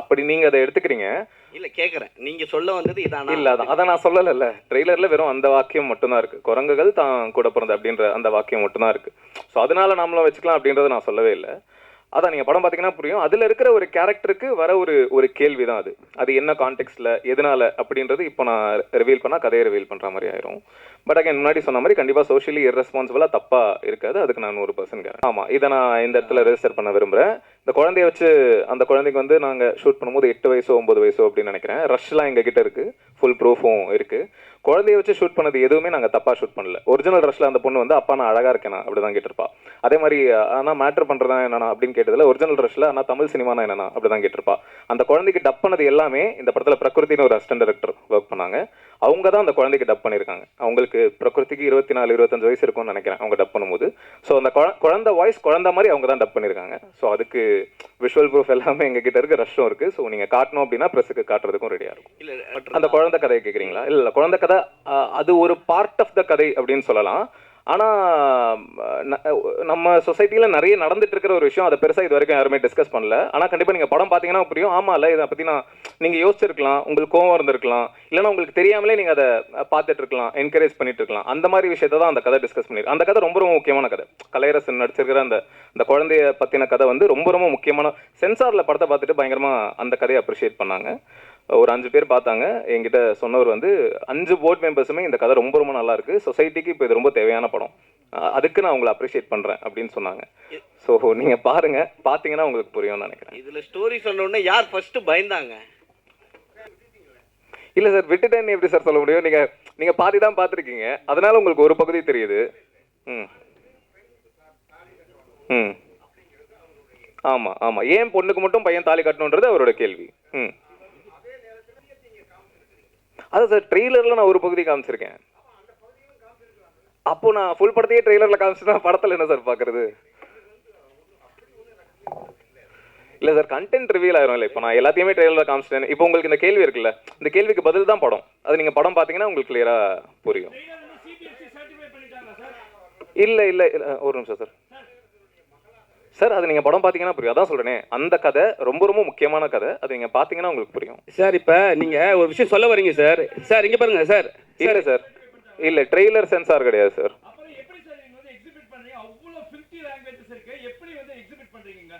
அப்படி நீங்க அதை எடுத்துக்கிறீங்க. இல்ல கேக்குறேன். நீங்க சொல்ல வந்தது இதானா? இல்ல அதான் அதை நான் சொல்லலைல்ல. ட்ரெய்லர்ல வெறும் அந்த வாக்கியம் மட்டும்தான் இருக்கு. குரங்குகள் தான் கூட பிறந்த அப்படின்ற அந்த வாக்கியம் மட்டும்தான் இருக்கு. ஸோ அதனால நாமளும் வச்சுக்கலாம் அப்படின்றத நான் சொல்லவே இல்லை. அதான் நீங்க படம் பார்த்தீங்கன்னா புரியும். அதுல இருக்கிற ஒரு கேரக்டருக்கு வர ஒரு ஒரு கேள்வி தான் அது. அது என்ன கான்டெக்ட்ல எதனால அப்படின்றது இப்போ நான் ரிவீல் பண்ணா கதையை ரிவீல் பண்ற மாதிரி ஆயிரும். பட் அகைன் முன்னாடி சொன்ன மாதிரி கண்டிப்பா சோஷியலி irresponsible-ஆ தப்பா இருக்காது. அதுக்கு நான் நூறு பர்சன்ட் ஆமா இதை நான் இந்த இடத்துல ரெஜிஸ்டர் பண்ண விரும்புறேன். இந்த குழந்தைய வச்சு அந்த குழந்தைக்கு வந்து நாங்க ஷூட் பண்ணும்போது எட்டு வயசோ ஒன்பது வயசோ அப்படின்னு நினைக்கிறேன். ரஷ்லாம் எங்க கிட்ட இருக்கு. ஃபுல் ப்ரூஃபும் இருக்கு. குழந்தைய வச்சு ஷூட் பண்ணது எதுவுமே நாங்க தப்பா ஷூட் பண்ணல. ஒரிஜினல் ரஷ்ல அந்த பொண்ணு வந்து அப்பா நான் அழகா இருக்கேனா அப்படிதான் கேட்டிருப்பா. அதே மாதிரி ஆனா மேட்ரு பண்றதா என்னன்னா அப்படின்னு கேட்டதுல ஒரிஜினல் ரஷ்ல ஆனா தமிழ் சினிமானா என்னன்னா அப்படிதான் கேட்டிருப்பா. அந்த குழந்தைக்கு டப் பண்ணது எல்லாமே இந்த படத்துல பிரகிருத்தின்னு ஒரு அசிஸ்டன்ட் டைரக்டர் ஒர்க் பண்ணாங்க. அவங்க தான் அந்த குழந்தைக்கு டப் பண்ணியிருக்காங்க அவங்களுக்கு பிரகிருதிக்கு இருபத்தி நாலு இருபத்தஞ்சு வயசு இருக்கும்னு நினைக்கிறேன் அவங்க டப் பண்ணும்போது. ஸோ அந்த குழ- குழந்தை வாய்ஸ் குழந்தை மாதிரி அவங்க தான் டப் பண்ணியிருக்காங்க ஸோ அதுக்கு விஷுவல் ப்ரூஃப் எல்லாமே எங்க கிட்ட இருக்கு ரஷ்ஷும் இருக்கு. ஸோ நீங்க காட்டணும் அப்படின்னா ப்ரெஸ்ஸுக்கு காட்டுறதுக்கும் ரெடியா இருக்கும். இல்ல அந்த குழந்தை கதையை கேக்குறீங்களா? இல்ல இல்ல குழந்தை கதை அது ஒரு பார்ட் ஆஃப் த கதை அப்படின்னு சொல்லலாம். ஆனால் நம்ம சொசைட்டியில் நிறைய நடந்துட்டு இருக்கிற ஒரு விஷயம் அதை பெருசாக இது வரைக்கும் யாருமே டிஸ்கஸ் பண்ணல. ஆனால் கண்டிப்பாக நீங்கள் படம் பார்த்தீங்கன்னா புரியும். ஆமால இதை பற்றி நான் நீங்கள் யோசிச்சிருக்கலாம். உங்களுக்கு கோவம் இருந்திருக்கலாம். இல்லைன்னா உங்களுக்கு தெரியாமலே நீங்கள் அதை பார்த்துட்டு இருக்கலாம் என்கரேஜ் பண்ணிட்டு இருக்கலாம் அந்த மாதிரி விஷயத்தை தான் அந்த கதை டிஸ்கஸ் பண்ணிருக்கு அந்த கதை ரொம்ப ரொம்ப முக்கியமான கதை. கலையரசன் நடிச்சிருக்கிற அந்த அந்த குழந்தைய பற்றின கதை வந்து ரொம்ப ரொம்ப முக்கியமான சென்சாரில் படத்தை பார்த்துட்டு பயங்கரமாக அந்த கதையை அப்ரிஷியேட் பண்ணாங்க. ஒரு அஞ்சு பேர் பார்த்தாங்க. என்கிட்ட சொன்னவர் வந்து அஞ்சு போர்ட் மெம்பர்ஸுமே இந்த கதை ரொம்ப ரொம்ப நல்லா இருக்கு. சொசைட்டிக்கு இப்போ இது ரொம்ப தேவையான படம். அதுக்கு நான் உங்களை அப்ரிஷியேட் பண்றேன். அப்படின்னு சொன்னாங்க. ஸோ நீங்க பாருங்க. பார்த்தீங்கன்னா உங்களுக்கு புரியும்னு நினைக்கிறேன். இதுல ஸ்டோரி சொன்ன உடனே யார் ஃபர்ஸ்ட் பயந்தாங்க? இல்ல சார் விட்டுட்டேன்னு எப்படி சார் சொல்ல முடியும்? நீங்க நீங்க பாதி தான் பார்த்துருக்கீங்க. அதனால உங்களுக்கு ஒரு பகுதி தெரியுது. ம். ம். ஆமா ஆமா. ஏன் பொண்ணுக்கு மட்டும் பையன் தாலி கட்டணுன்றது அவரோட கேள்வி. ம். அது சார் ட்ரெய்லர்ல நான் ஒரு பகுதி காமிச்சிருக்கேன். அப்போ நான் ஃபுல் படத்தையே ட்ரெய்லர்ல காமிச்சுனா படத்துல என்ன சார் பாக்குறது? இல்ல சார் கண்டென்ட் ரிவீல் ஆயிரும் இல்ல இப்போ நான் எல்லாத்தையுமே ட்ரெய்லர்ல காமிச்சிட்டேன். இப்போ உங்களுக்கு இந்த கேள்வி இருக்குல்ல இந்த கேள்விக்கு பதில் தான் படம். அது நீங்க படம் பாத்தீங்கன்னா உங்களுக்கு கிளியரா புரியும். இல்ல இல்ல இல்ல, ஒரு நிமிஷம் சார் சார் அது நீங்க படம் பாத்தீங்கன்னா புரியும். அதான் சொல்றேனே. அந்த கதை ரொம்ப ரொம்ப முக்கியமான கதை. அது நீங்க பாத்தீங்கன்னா உங்களுக்கு புரியும். சார் இப்ப நீங்க ஒரு விஷயம் சொல்ல வரீங்க சார். சார் இங்க பாருங்க சார். இல்ல சார். இல்ல ட்ரெய்லர் சென்சார் கிடையாது சார். அப்புறம் எப்படி சார் நீங்க வந்து எக்ஸிபிட் பண்றீங்க? அவ்வளவு 50 லாங்குவேஜஸ் இருக்கு. எப்படி வந்து எக்ஸிபிட் பண்றீங்க?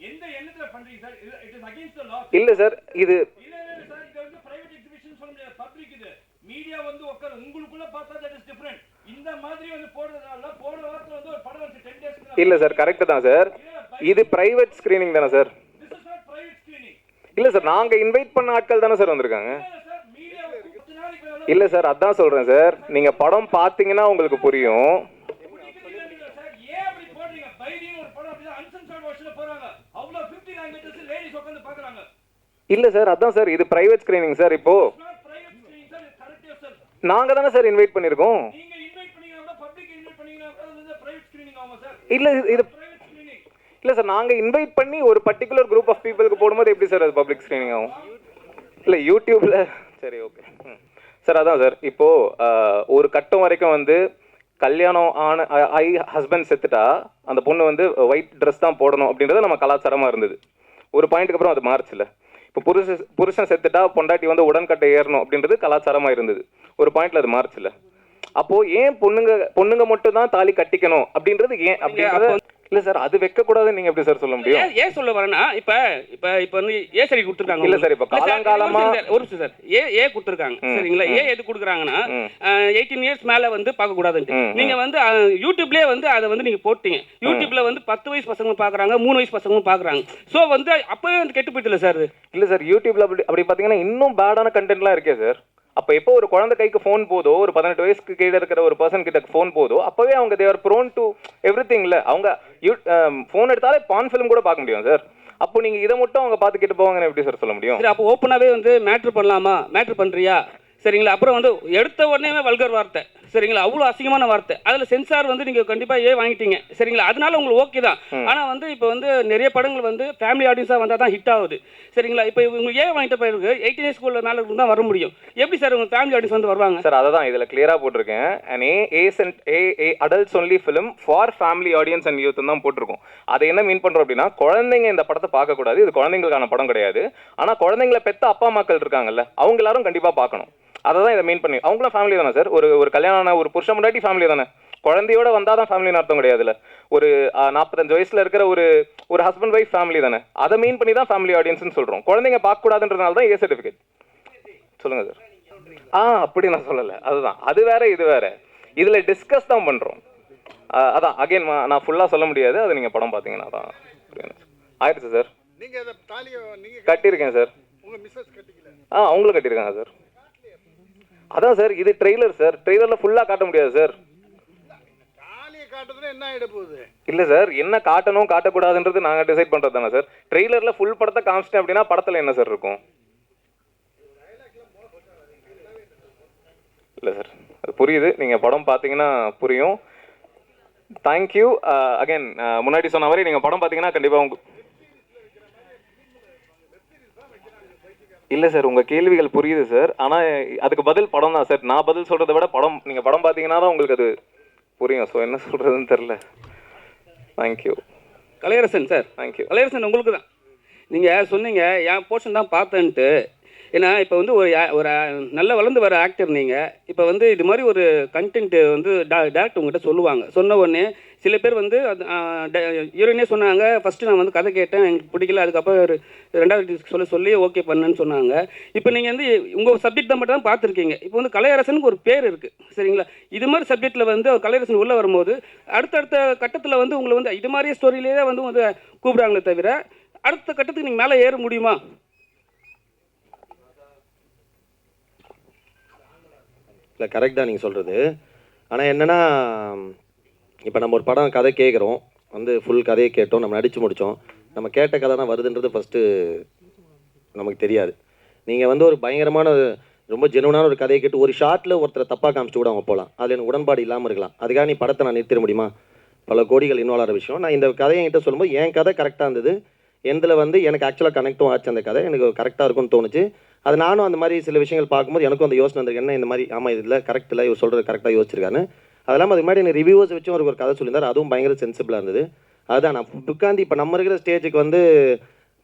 எந்த எண்ணத்துல பண்றீங்க sir? It is against the law இல்ல சார் இது இல்ல இல்ல சார். இது வந்து பிரைவேட் எக்ஸிபிஷன் சொல்ல முடியாது. பப்ளிக் இது. மீடியா வந்து உங்களுக்குள்ள பார்த்தா தட் இஸ் டிஃபரண்ட் இந்த மாதிரி வந்து போடுறதுனால போன வாரத்துல வந்து ஒரு படம் வந்து 10 டேஸ்க்கு இல்ல சார் கரெக்ட் தான் சார். இது பிரைவேட் ஸ்கிரீனிங் தானே சார். இல்ல சார் நாங்க இன்வைட் பண்ண ஆட்கள் தானே சார் வந்திருக்காங்க. இல்ல சார் அதான் சொல்றேன் சார். நீங்க படம் பாத்தீங்கன்னா உங்களுக்கு புரியும். சார்? ஏன் அப்படி போடுறீங்க? பைரியும் ஒரு படம் அப்படிதான் அன்சென்சார்ட் வருஷன்ல போறாங்க அவ்வளவு 50 லாங்குவேஜஸ் லேடிஸ் உட்கார்ந்து பார்க்கறாங்க. இல்ல சார் அதான் சார் இது பிரைவேட் ஸ்கிரீனிங் சார் இப்போ. நாங்க தானே சார் இன்வைட் பண்ணிருக்கோம் இல்லை இது- இது சார் நாங்கள் இன்வைட் பண்ணி ஒரு பர்டிகுலர் குரூப் ஆஃப் பீப்புளுக்கு போடும்போது எப்படி சார் அது பப்ளிக் ஸ்க்ரீனிங் ஆகும்? இல்லை யூடியூப்பில் சரி ஓகே சார் அதான் சார் இப்போது ஒரு கட்டம் வரைக்கும் வந்து கல்யாணம் ஆன ஐ ஹஸ்பண்ட் செத்துட்டா அந்த பொண்ணு வந்து ஒயிட் ட்ரெஸ் தான் போடணும் அப்படின்றது நம்ம கலாச்சாரமாக இருந்தது. ஒரு பாயிண்ட்டுக்கு அப்புறம் அது மாறுச்சுல இப்போ புருஷ புருஷன் செத்துட்டா பொண்டாட்டி வந்து உடன்கட்டை ஏறணும் அப்படின்றது கலாச்சாரமாக இருந்தது. ஒரு பாயிண்ட்டில் அது மாறுச்சுல அப்போ ஏன் பொண்ணுங்க பொண்ணுங்க மட்டும் தான் தாலி கட்டிக்கணும்? அப்படின்றது ஏன்? அப்படின்றது இல்ல சார் அது வைக்க கூடாதுன்னு நீங்க எப்படி சார் சொல்ல முடியும்? ஏன் சொல்ல வரேன்னா இப்ப இப்ப இப்ப வந்து ஏ சரி கொடுத்துருக்காங்க இல்ல சார், இப்ப காலங்காலமா- ஒரு நிமிஷம் சார், ஏ ஏ கொடுத்துருக்காங்க சரிங்களா? ஏ எது கொடுக்குறாங்கன்னா எயிட்டீன் இயர்ஸ் மேல வந்து பார்க்க கூடாதுன்ட்டு நீங்க வந்து யூடியூப்லயே வந்து அதை வந்து நீங்க போட்டீங்க. யூடியூப்ல வந்து பத்து வயசு பசங்க பாக்குறாங்க மூணு வயசு பசங்க பாக்குறாங்க சோ வந்து அப்பவே வந்து கெட்டு போயிட்டுல சார். இல்ல சார் யூடியூப்ல அப்படி அப்படி பாத்தீங்கன்னா இன்னும் பேடான கண்டென்ட்லாம் இருக்கே சார். அப்போ எப்போ ஒரு குழந்தை கைக்கு ஃபோன் போதோ ஒரு பதினெட்டு வயசுக்கு கீழே இருக்கிற ஒரு பர்சன் கிட்ட ஃபோன் போதோ அப்போவே அவங்க தேவர் ப்ரோன் டு எவ்ரி திங்கில் அவங்க ஃபோன் um, எடுத்தாலே பான் ஃபிலிம் கூட பார்க்க முடியும் சார் அப்போ நீங்கள் இதை மட்டும் அவங்க பார்த்துக்கிட்டு போவாங்கன்னு எப்படி சார் சொல்ல முடியும்? சரி அப்போ ஓப்பனாகவே வந்து மேட்ரு பண்ணலாமா? மேட்ரு பண்ணுறியா சரிங்களா? அப்புறம் வந்து எடுத்த உடனே வல்கர் வார்த்தை. சரிங்களா? அவ்வளோ அசிங்கமான வார்த்தை. அதில் சென்சார் வந்து நீங்கள் கண்டிப்பாக ஏ வாங்கிட்டீங்க. சரிங்களா? அதனால உங்களுக்கு ஓகே தான். ஆனால் வந்து இப்போ வந்து நிறைய படங்கள் வந்து ஃபேமிலி ஆடியன்ஸாக வந்தால் தான் ஹிட் ஆகுது. சரிங்களா? இப்போ இவங்க ஏ வாங்கிட்ட பிறகு எயிட்டீன் இயர்ஸ் ஸ்கூலில் மேலே தான் வர முடியும். எப்படி சார் உங்கள் ஃபேமிலி ஆடியன்ஸ் வந்து வருவாங்க? சார் அதை தான் இதில் கிளியராக போட்டிருக்கேன். And A as and A A adults only film for family audience and youth தான் போட்டிருக்கோம். அதை என்ன மீன் பண்ணுறோம் அப்படின்னா குழந்தைங்க இந்த படத்தை பார்க்கக்கூடாது இது குழந்தைங்களுக்கான படம் கிடையாது. ஆனால் குழந்தைங்கள பெத்த அப்பா அம்மாக்கள் இருக்காங்கல்ல அவங்க எல்லாரும் கண்டிப்பாக பார்க்கணும். அதை தான் இதை மீன் பண்ணி அவங்களும் ஃபேமிலி தானே சார் ஒரு ஒரு கல்யாணம் ஒரு புருஷன் முன்னாடி ஃபேமிலி தானே? குழந்தையோட வந்தால் தான் ஃபேமிலின்னு அர்த்தம் கிடையாதுல்ல. ஒரு நாற்பத்தஞ்சு வயசுல இருக்கிற ஒரு ஒரு ஹஸ்பண்ட் ஒய்ஃப் ஃபேமிலி தானே? அதை மீன் பண்ணி தான் ஃபேமிலி ஆடியன்ஸ்னு சொல்கிறோம் குழந்தைங்க பார்க்கக்கூடாதுன்றதுனால தான் ஏ சர்டிஃபிகேட் சொல்லுங்க சார் ஆ அப்படி நான் சொல்லலை. அதுதான். அது வேற இது வேற. இதில் டிஸ்கஸ் தான் பண்ணுறோம் அதான். அகைன் நான் ஃபுல்லாக சொல்ல முடியாது. அது நீங்கள் படம் பார்த்தீங்கன்னா தான். ஆயிடுச்சு சார் கட்டியிருக்கேன் சார் ஆ அவங்களும் கட்டியிருக்காங்க சார் அதான் சார் இது ட்ரெய்லர் சார். ட்ரெய்லரில் ஃபுல்லாக காட்ட முடியாது சார். இல்லை சார் என்ன காட்டணும் காட்டக்கூடாதுன்றது நாங்கள் டிசைட் பண்ணுறது தானே சார் ட்ரெய்லரில் ஃபுல் படத்தை காமிச்சிட்டேன் அப்படின்னா படத்தில் என்ன சார் இருக்கும்? இல்லை சார் அது புரியுது. நீங்கள் படம் பார்த்தீங்கன்னா புரியும். தேங்க்யூ அகைன் முன்னாடி சொன்ன மாதிரி நீங்கள் படம் பார்த்தீங்கன்னா கண்டிப்பாக உங்க இல்லை சார் உங்கள் கேள்விகள் புரியுது சார். ஆனால் அதுக்கு பதில் படம் தான் சார். நான் பதில் சொல்கிறத விட படம் நீங்கள் படம் பார்த்தீங்கன்னா தான் உங்களுக்கு அது புரியும். ஸோ என்ன சொல்கிறதுன்னு தெரில thank you Kalaiyarasan sir. Thank you Kalaiyarasan உங்களுக்கு தான் நீங்கள் சொன்னீங்க என் போர்ஷன் தான் பார்த்தேன்ட்டு. ஏன்னா இப்போ வந்து ஒரு ஒரு நல்ல வளர்ந்து வர ஆக்டர் நீங்கள் இப்போ வந்து இது மாதிரி ஒரு கண்டென்ட்டு வந்து டேரக்டர் உங்கள்கிட்ட சொல்லுவாங்க. சொன்ன உடனே சில பேர் வந்து ஹீரோயினே சொன்னாங்க ஃபஸ்ட்டு நான் வந்து கதை கேட்டேன் எனக்கு பிடிக்கல அதுக்கப்புறம் ஒரு ரெண்டாவது சொல்ல சொல்லி ஓகே பண்ணேன்னு சொன்னாங்க. இப்போ நீங்கள் வந்து உங்கள் சப்ஜெக்ட் தான் மட்டும் தான் பார்த்துருக்கீங்க. இப்போ வந்து கலையரசனுக்கு ஒரு பேர் இருக்குது சரிங்களா? இது மாதிரி சப்ஜெக்ட்டில் வந்து கலையரசன் உள்ளே வரும்போது அடுத்தடுத்த கட்டத்தில் வந்து உங்களை வந்து இது மாதிரி ஸ்டோரியிலே வந்து வந்து கூப்பிடுறாங்களே தவிர அடுத்த கட்டத்துக்கு நீங்கள் மேலே ஏற முடியுமா? இல்லை கரெக்ட் தான் நீங்கள் சொல்கிறது ஆனால் என்னென்னா இப்போ நம்ம ஒரு படம் கதை கேட்குறோம். வந்து ஃபுல் கதையை கேட்டோம் நம்ம நடித்து முடித்தோம் நம்ம கேட்ட கதை தான் வருதுன்றது ஃபஸ்ட்டு நமக்கு தெரியாது. நீங்கள் வந்து ஒரு பயங்கரமான ரொம்ப ஜெனுவனான ஒரு கதையை கேட்டு ஒரு ஷார்ட்டில் ஒருத்தரை தப்பாக காமிச்சு கூட அவங்க போகலாம். அதில் எனக்கு உடன்பாடு இல்லாமல் இருக்கலாம். அதுக்காக நீ படத்தை நான் நிறுத்திட முடியுமா? பல கோடிகள் இன்வால்வ் ஆகிற விஷயம். நான் இந்த கதையை என்கிட்ட சொல்லும்போது என் கதை கரெக்டாக இருந்தது. எந்தில் வந்து எனக்கு ஆக்சுவலாக கனெக்டும் ஆச்சு அந்த கதை. எனக்கு கரெக்டாக இருக்கும்னு தோணுச்சு. அது நானும் அந்த மாதிரி சில விஷயங்கள் பார்க்கும்போது எனக்கும் அந்த யோசனை வந்திருக்கு என்ன இந்த மாதிரி? ஆமாம் இதில் கரெக்ட் இல்லை இவர் சொல்கிறது கரெக்டாக யோசிச்சிருக்காரு அது மாதிரி அதுக்கு முன்னாடி எனக்கு ரிவ்யூவர்ஸ் வச்சும் ஒரு ஒரு கதை சொல்லியிருந்தார். அதுவும் பயங்கர சென்சிபிளாக இருந்தது. அதுதான் நான் உட்காந்து இப்போ நம்ம இருக்கிற ஸ்டேஜுக்கு வந்து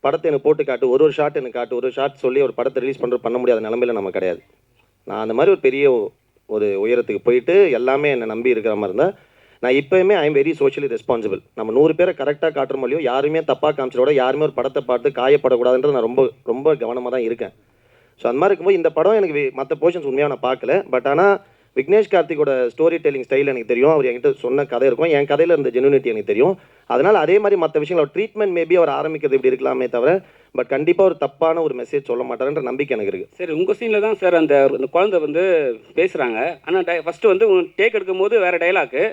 படத்தை எனக்கு போட்டு காட்டு ஒரு ஒரு ஷாட் எனக்கு காட்டு ஒரு ஷாட் சொல்லி ஒரு படத்தை ரிலீஸ் பண்ணுற பண்ண முடியாத நிலமையில நம்ம கிடையாது. நான் அந்த மாதிரி ஒரு பெரிய ஒரு உயரத்துக்கு போயிட்டு எல்லாமே என்னை நம்பி இருக்கிற மாதிரி இருந்தால் நான் இப்போயுமே I am very socially responsible நம்ம நூறு பேரை கரெக்டாக காட்டுற முடியும் யாருமே தப்பாக காமிச்சிட யாருமே ஒரு படத்தை பார்த்து காயப்படக்கூடாதுன்றது நான் ரொம்ப ரொம்ப கவனமாக தான் இருக்கேன். ஸோ அந்த மாதிரி இருக்கும்போது இந்த படம் எனக்கு மற்ற போர்ஷன்ஸ் உண்மையாக நான் பார்க்கல. பட் ஆனால் விக்னேஷ் கார்த்திகோட ஸ்டோரி டெல்லிங் ஸ்டைல் எனக்கு தெரியும். அவர் என்கிட்ட சொன்ன கதை இருக்கும். என் கதையில் இருந்த ஜெனுனிட்டி எனக்கு தெரியும். அதனால் அதே மாதிரி மற்ற விஷயங்கள் அவர் ட்ரீட்மெண்ட் மேபி அவர் ஆரம்பிக்கிறது இப்படி இருக்கலாமே தவிர பட் கண்டிப்பாக ஒரு தப்பான ஒரு மெசேஜ் சொல்ல மாட்டாருன்ற நம்பிக்கை எனக்கு இருக்குது சரி உங்கள் சீனில் தான் சார் அந்த குழந்தை வந்து பேசுகிறாங்க ஆனால் டை ஃபஸ்ட்டு வந்து டேக் எடுக்கும்போது வேறு டைலாக்கு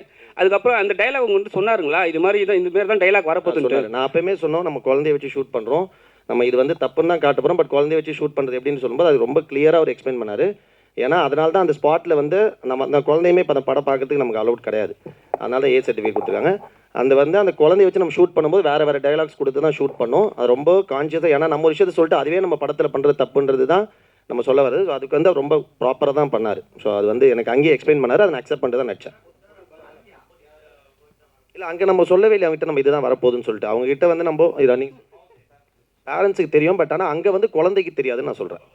அதுக்கப்புறம் அந்த டைலாக் உங்க வந்து சொன்னாருங்களா? இது மாதிரி இதான் இந்த மாதிரி தான் டைலாக் சொன்னாரு. நான் அப்பயுமே சொன்னோம் நம்ம குழந்தைய வச்சு ஷூட் பண்ணுறோம் நம்ம இது வந்து தப்புன்னு தான் காட்ட போகிறோம் பட் குழந்தைய வச்சு ஷூட் பண்ணுறது எப்படின்னு சொல்லும்போது அது ரொம்ப கிளியராக அவர் எக்ஸ்பிளைன் பண்ணார். ஏன்னா அதனால தான் அந்த ஸ்பாட்டில் வந்து நம்ம அந்த குழந்தையுமே இப்போ அந்த படம் பார்க்கறதுக்கு நமக்கு அலௌட் கிடையாது. அதனால ஏ சர்டிஃபிகேட் கொடுத்துருக்காங்க. அந்த வந்து அந்த குழந்தைய வச்சு நம்ம ஷூட் பண்ணும்போது வேறு வேறு டைலாக்ஸ் கொடுத்து தான் ஷூட் பண்ணோம். அது ரொம்ப கான்ஷியஸாக ஏன்னா நம்ம ஒரு விஷயத்தை சொல்லிட்டு அதுவே நம்ம படத்தில் பண்ணுறது தப்புன்றது தான் நம்ம சொல்ல வருது அதுக்கு வந்து ரொம்ப ப்ராப்பராக தான் பண்ணார். ஸோ அது வந்து எனக்கு அங்கேயே எக்ஸ்பிளைன் பண்ணார். அதை நான் அக்செப்ட் பண்ணிட்டு தான் நடிச்சேன். இல்லை அங்கே நம்ம சொல்லவே இல்லை அவங்ககிட்ட நம்ம இதுதான் வரப்போகுதுன்னு சொல்லிட்டு. அவங்ககிட்ட வந்து நம்ம ரன்னிங் பேரண்ட்ஸுக்கு தெரியும் பட் ஆனால் அங்கே வந்து குழந்தைக்கு தெரியாதுன்னு நான் சொல்கிறேன்